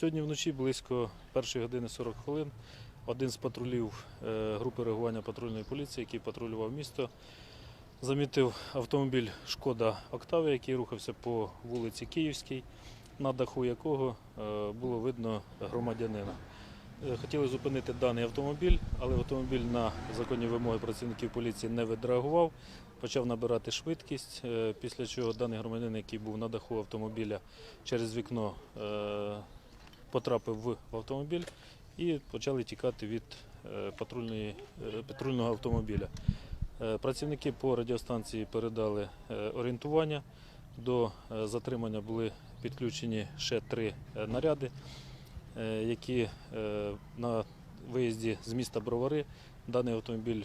Сьогодні вночі близько першої години 40 хвилин один з патрулів е, групи реагування патрульної поліції, який патрулював місто, замітив автомобіль Шкода Октавія, який рухався по вулиці Київській, на даху якого е, було видно громадянина. Е, Хотіли зупинити даний автомобіль, але автомобіль на законні вимоги працівників поліції не відреагував, почав набирати швидкість, після чого даний громадянин, який був на даху автомобіля, через вікно потрапив в автомобіль і почали тікати від е, патрульної, е, патрульного автомобіля. Е, Працівники по радіостанції передали орієнтування. До затримання були підключені ще три наряди, які на виїзді з міста Бровари даний автомобіль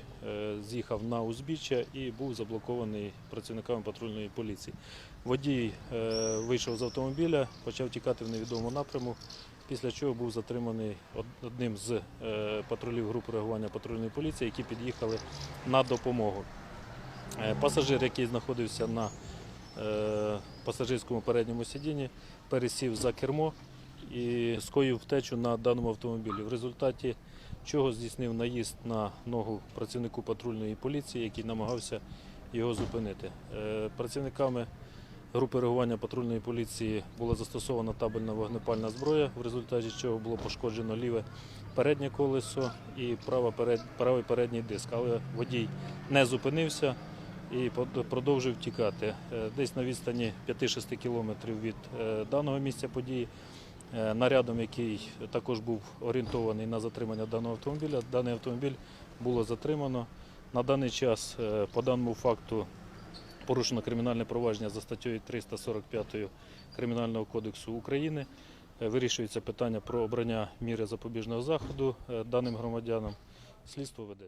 з'їхав на узбіччя і був заблокований працівниками патрульної поліції. Водій вийшов з автомобіля, почав тікати в невідомому напряму, після чого був затриманий одним з е, патрулів групи реагування патрульної поліції, які під'їхали на допомогу. Е, Пасажир, який знаходився на е, пасажирському передньому сидінні, пересів за кермо і скоїв втечу на даному автомобілі. В результаті чого здійснив наїзд на ногу працівнику патрульної поліції, який намагався його зупинити. Працівниками групи реагування патрульної поліції була застосована табельна вогнепальна зброя, в результаті чого було пошкоджено ліве переднє колесо і правий передній диск. Але водій не зупинився і продовжив тікати. Е, Десь на відстані 5-6 кілометрів від е, даного місця події. е, Нарядом, який також був орієнтований на затримання даного автомобіля, даний автомобіль було затримано. На даний час по даному факту порушено кримінальне провадження за статтею 345 Кримінального кодексу України. Е, Вирішується питання про обрання міри запобіжного заходу е, даним громадянам. Слідство веде.